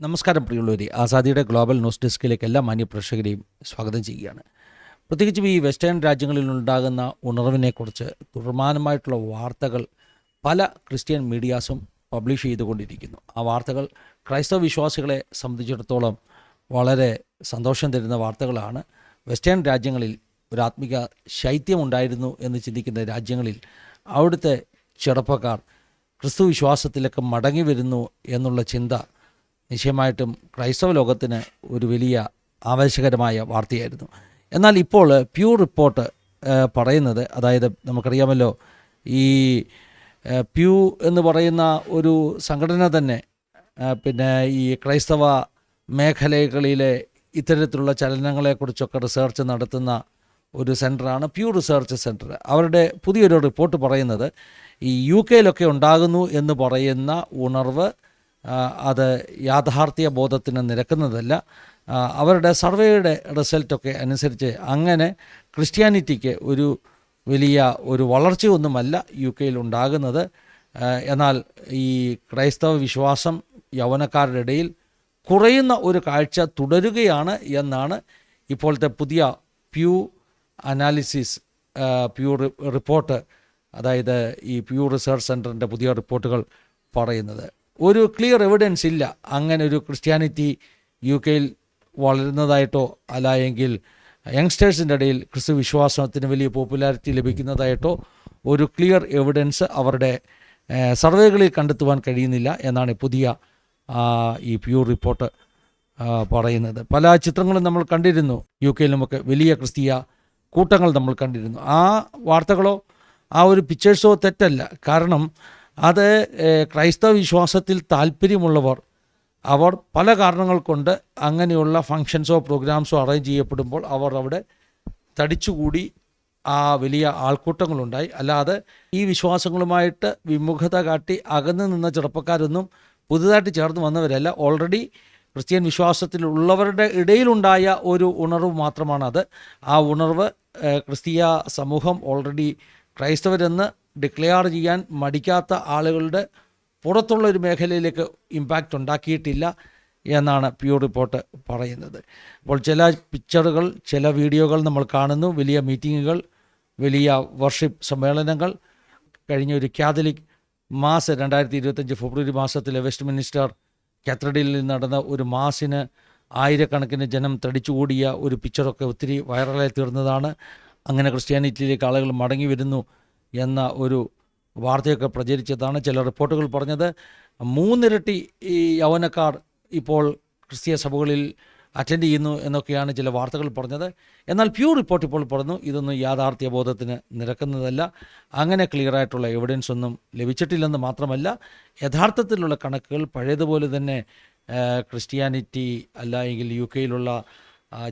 നമസ്കാരം പ്രിയുള്ളവരെ ആസാദിയുടെ global news ഡെസ്കിലേക്ക് എല്ലാ മാന്യ പ്രേക്ഷകരെയും സ്വാഗതം ചെയ്യുകയാണ്. പ്രത്യേകിച്ചും ഈ വെസ്റ്റേൺ രാജ്യങ്ങളിൽ ഉണ്ടാകുന്ന ഉണർവിനെക്കുറിച്ച് തുടർമാനമായിട്ടുള്ള വാർത്തകൾ പല ക്രിസ്ത്യൻ മീഡിയാസും പബ്ലിഷ് ചെയ്തുകൊണ്ടിരിക്കുന്നു. ആ വാർത്തകൾ ക്രൈസ്തവ വിശ്വാസികളെ സംബന്ധിച്ചിടത്തോളം വളരെ സന്തോഷം തരുന്ന വാർത്തകളാണ്. വെസ്റ്റേൺ രാജ്യങ്ങളിൽ ഒരു ആത്മിക ശൈത്യമുണ്ടായിരുന്നു എന്ന് ചിന്തിക്കുന്ന രാജ്യങ്ങളിൽ അവിടുത്തെ ചെറുപ്പക്കാർ ക്രിസ്തു വിശ്വാസത്തിലേക്ക് മടങ്ങി വരുന്നു എന്നുള്ള ചിന്ത നിശ്ചയമായിട്ടും ക്രൈസ്തവ ലോകത്തിന് ഒരു വലിയ ആവേശകരമായ വാർത്തയായിരുന്നു. എന്നാൽ ഇപ്പോൾ പ്യൂർ റിപ്പോർട്ട് പറയുന്നത് അതായത് നമുക്കറിയാമല്ലോ ഈ പ്യൂ എന്ന് പറയുന്ന ഒരു സംഘടന തന്നെ പിന്നെ ഈ ക്രൈസ്തവ മേഖലകളിലെ ഇത്തരത്തിലുള്ള ചലനങ്ങളെക്കുറിച്ചൊക്കെ റിസർച്ച് നടത്തുന്ന ഒരു സെന്ററാണ് പ്യൂ റിസർച്ച് സെന്റർ അവരുടെ പുതിയൊരു റിപ്പോർട്ട് പറയുന്നത് ഈ യു കെയിലൊക്കെ ഉണ്ടാകുന്നു എന്ന് പറയുന്ന ഉണർവ് അത് യാഥാർത്ഥ്യ ബോധത്തിന് നിരക്കുന്നതല്ല. അവരുടെ സർവേയുടെ റിസൾട്ടൊക്കെ അനുസരിച്ച് അങ്ങനെ ക്രിസ്ത്യാനിറ്റിക്ക് ഒരു വലിയ ഒരു വളർച്ചയൊന്നുമല്ല യു കെയിൽ ഉണ്ടാകുന്നത്. എന്നാൽ ഈ ക്രൈസ്തവ വിശ്വാസം യൗവനക്കാരുടെ ഇടയിൽ കുറയുന്ന ഒരു കാഴ്ച തുടരുകയാണ് എന്നാണ് ഇപ്പോഴത്തെ പുതിയ പ്യൂ അനാലിസിസ് പ്യൂ റിപ്പോർട്ട് അതായത് ഈ പ്യൂ റിസർച്ച് സെന്ററിന്റെ പുതിയ റിപ്പോർട്ടുകൾ പറയുന്നത്. ഒരു ക്ലിയർ എവിഡൻസ് ഇല്ല. അങ്ങനെ ഒരു ക്രിസ്ത്യാനിറ്റി യു കെയിൽ വളരുന്നതായിട്ടോ അല്ല എങ്കിൽ യങ്സ്റ്റേഴ്സിന്റെ ഇടയിൽ ക്രിസ്തു വിശ്വാസത്തിന് വലിയ പോപ്പുലാരിറ്റി ലഭിക്കുന്നതായിട്ടോ ഒരു ക്ലിയർ എവിഡൻസ് അവരുടെ സർവേകളിൽ കണ്ടെത്തുവാൻ കഴിയുന്നില്ല എന്നാണ് പുതിയ ഈ പ്യൂർ റിപ്പോർട്ട് പറയുന്നത്. പല ചിത്രങ്ങളും നമ്മൾ കണ്ടിരുന്നു. യു കെയിലുമൊക്കെ വലിയ ക്രിസ്തീയ കൂട്ടങ്ങൾ നമ്മൾ കണ്ടിരുന്നു. ആ വാർത്തകളോ ആ ഒരു പിക്ചേഴ്സോ തെറ്റല്ല. കാരണം അത് ക്രൈസ്തവ വിശ്വാസത്തിൽ താല്പര്യമുള്ളവർ അവർ പല കാരണങ്ങൾ കൊണ്ട് അങ്ങനെയുള്ള ഫങ്ഷൻസോ പ്രോഗ്രാംസോ അറേഞ്ച് ചെയ്യപ്പെടുമ്പോൾ അവർ അവിടെ തടിച്ചുകൂടി ആ വലിയ ആൾക്കൂട്ടങ്ങളുണ്ടായി. അല്ലാതെ ഈ വിശ്വാസങ്ങളുമായിട്ട് വിമുഖത കാട്ടി അകന്നു നിന്ന ചെറുപ്പക്കാരൊന്നും പുതുതായിട്ട് ചേർന്ന് വന്നവരല്ല. ഓൾറെഡി ക്രിസ്ത്യൻ വിശ്വാസത്തിലുള്ളവരുടെ ഇടയിലുണ്ടായ ഒരു ഉണർവ് മാത്രമാണത്. ആ ഉണർവ് ക്രിസ്തീയ സമൂഹം ഓൾറെഡി ക്രൈസ്തവരെന്ന് ഡിക്ലെയർ ചെയ്യാൻ മടിക്കാത്ത ആളുകളുടെ പുറത്തുള്ള ഒരു മേഖലയിലേക്ക് ഇമ്പാക്റ്റ് ഉണ്ടാക്കിയിട്ടില്ല എന്നാണ് പ്യൂർ റിപ്പോർട്ട് പറയുന്നത്. അപ്പോൾ ചില പിക്ചറുകൾ ചില വീഡിയോകൾ നമ്മൾ കാണുന്നു. വലിയ മീറ്റിങ്ങുകൾ വലിയ വർഷിപ്പ് സമ്മേളനങ്ങൾ. കഴിഞ്ഞ ഒരു കാതലിക് മാസ് രണ്ടായിരത്തി ഇരുപത്തഞ്ച് ഫെബ്രുവരി മാസത്തിലെ വെസ്റ്റ് മിനിസ്റ്റർ കാത്തഡ്രലിൽ നടന്ന ഒരു മാസിന് ആയിരക്കണക്കിന് ജനം തടിച്ചുകൂടിയ ഒരു പിക്ചറൊക്കെ ഒത്തിരി വൈറലായി തീർന്നതാണ്. അങ്ങനെ ക്രിസ്ത്യാനിറ്റിയിലേക്ക് ആളുകൾ മടങ്ങി വരുന്നു. എന്ന ഒരു വാർത്തയൊക്കെ പ്രചരിച്ചതാണ്. ചില റിപ്പോർട്ടുകൾ പറഞ്ഞത് മൂന്നിരട്ടി ഈ യൗവനക്കാർ ഇപ്പോൾ ക്രിസ്തീയ സഭകളിൽ അറ്റൻഡ് ചെയ്യുന്നു എന്നൊക്കെയാണ് ചില വാർത്തകൾ പറഞ്ഞത്. എന്നാൽ പ്യൂർ റിപ്പോർട്ട് ഇപ്പോൾ പറഞ്ഞു ഇതൊന്നും യാഥാർത്ഥ്യ ബോധത്തിന് നിരക്കുന്നതല്ല. അങ്ങനെ ക്ലിയർ ആയിട്ടുള്ള എവിഡൻസ് ഒന്നും ലഭിച്ചിട്ടില്ലെന്ന് മാത്രമല്ല യഥാർത്ഥത്തിലുള്ള കണക്കുകൾ പഴയതുപോലെ തന്നെ ക്രിസ്ത്യാനിറ്റി അല്ല എങ്കിൽ യു കെയിലുള്ള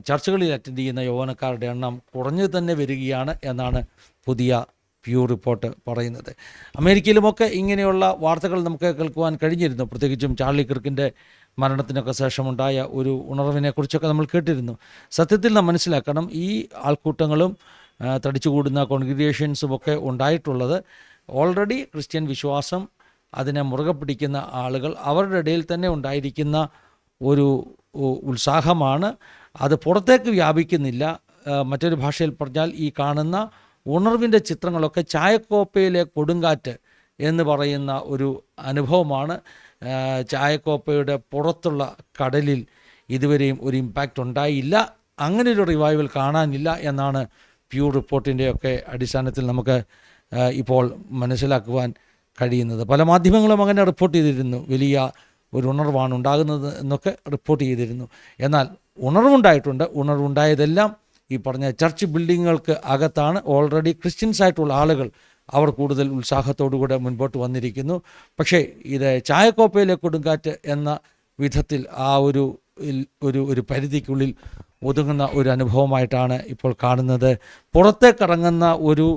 ചർച്ചുകളിൽ അറ്റൻഡ് ചെയ്യുന്ന യൗവനക്കാരുടെ എണ്ണം കുറഞ്ഞു തന്നെ വരികയാണ് എന്നാണ് പുതിയ പ്യൂ റിപ്പോർട്ട് പറയുന്നത്. അമേരിക്കയിലുമൊക്കെ ഇങ്ങനെയുള്ള വാർത്തകൾ നമുക്ക് കേൾക്കുവാൻ കഴിഞ്ഞിരുന്നു. പ്രത്യേകിച്ചും ചാർലി കിർക്കിന്റെ മരണത്തിനൊക്കെ ശേഷമുണ്ടായ ഒരു ഉണർവിനെക്കുറിച്ചൊക്കെ നമ്മൾ കേട്ടിരുന്നു. സത്യത്തിൽ നാം മനസ്സിലാക്കണം ഈ ആൾക്കൂട്ടങ്ങളും തടിച്ചുകൂടുന്ന കോൺഗ്രിഗേഷൻസും ഒക്കെ ഉണ്ടായിട്ടുള്ളത് ഓൾറെഡി ക്രിസ്ത്യൻ വിശ്വാസം അതിനെ മുറുകെ പിടിക്കുന്ന ആളുകൾ അവരുടെ ഇടയിൽ തന്നെ ഉണ്ടായിരിക്കുന്ന ഒരു ഉത്സാഹമാണ്. അത് പുറത്തേക്ക് വ്യാപിക്കുന്നില്ല. മറ്റൊരു ഭാഷയിൽ പറഞ്ഞാൽ ഈ കാണുന്ന ഉണർവിന്റെ ചിത്രങ്ങളൊക്കെ ചായക്കോപ്പയിലെ കൊടുങ്കാറ്റ് എന്ന് പറയുന്ന ഒരു അനുഭവമാണ്. ചായക്കോപ്പയുടെ പുറത്തുള്ള കടലിൽ ഇതുവരെയും ഒരു ഇമ്പാക്റ്റ് ഉണ്ടായില്ല. അങ്ങനെ ഒരു റിവൈവൽ കാണാനില്ല എന്നാണ് പ്യൂ റിപ്പോർട്ടിന്റെയൊക്കെ അടിസ്ഥാനത്തിൽ നമുക്ക് ഇപ്പോൾ മനസ്സിലാക്കുവാൻ കഴിയുന്നത്. പല മാധ്യമങ്ങളും അങ്ങനെ റിപ്പോർട്ട് ചെയ്തിരുന്നു. വലിയ ഒരു ഉണർവാണ് ഉണ്ടാകുന്നത് എന്നൊക്കെ റിപ്പോർട്ട് ചെയ്തിരുന്നു. എന്നാൽ ഉണർവുണ്ടായിട്ടുണ്ട്. ഉണർവുണ്ടായതെല്ലാം ഈ പറഞ്ഞ ചർച്ച് ബിൽഡിങ്ങുകൾക്ക് അകത്താണ് ഓൾറെഡി ക്രിസ്ത്യൻസ് ആയിട്ടുള്ള ആളുകൾ അവർ കൂടുതൽ ഉത്സാഹത്തോടുകൂടെ മുൻപോട്ട് വന്നിരിക്കുന്നു. പക്ഷേ ഇത് ചായക്കോപ്പയിലെ കൊടുങ്കാറ്റ് എന്ന വിധത്തിൽ ആ ഒരു ഒരു ഒരു പരിധിക്കുള്ളിൽ ഒതുങ്ങുന്ന ഒരു അനുഭവമായിട്ടാണ് ഇപ്പോൾ കാണുന്നത്. പുറത്തേക്കിറങ്ങുന്ന ഒരു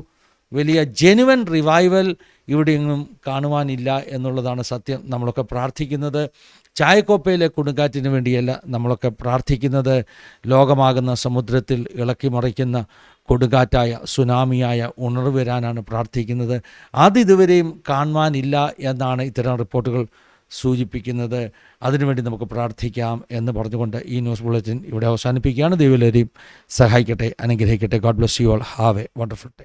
വലിയ ജെനുവൻ റിവൈവൽ ഇവിടെയൊന്നും കാണുവാനില്ല എന്നുള്ളതാണ് സത്യം. നമ്മളൊക്കെ പ്രാർത്ഥിക്കുന്നത് ചായക്കോപ്പയിലെ കൊടുങ്കാറ്റിന് വേണ്ടിയല്ല നമ്മളൊക്കെ പ്രാർത്ഥിക്കുന്നത് ലോകമാകുന്ന സമുദ്രത്തിൽ ഇളക്കി മറിക്കുന്ന കൊടുങ്കാറ്റായ സുനാമിയായ ഉണർവ് വരാനാണ് പ്രാർത്ഥിക്കുന്നത്. അതിതുവരെയും കാണുവാനില്ല എന്നാണ് ഇത്തരം റിപ്പോർട്ടുകൾ സൂചിപ്പിക്കുന്നത്. അതിനുവേണ്ടി നമുക്ക് പ്രാർത്ഥിക്കാം എന്ന് പറഞ്ഞുകൊണ്ട് ഈ ന്യൂസ് ബുള്ളറ്റിൻ ഇവിടെ അവസാനിപ്പിക്കുകയാണ്. ദൈവം സഹായിക്കട്ടെ അനുഗ്രഹിക്കട്ടെ. God bless you all have a wonderful day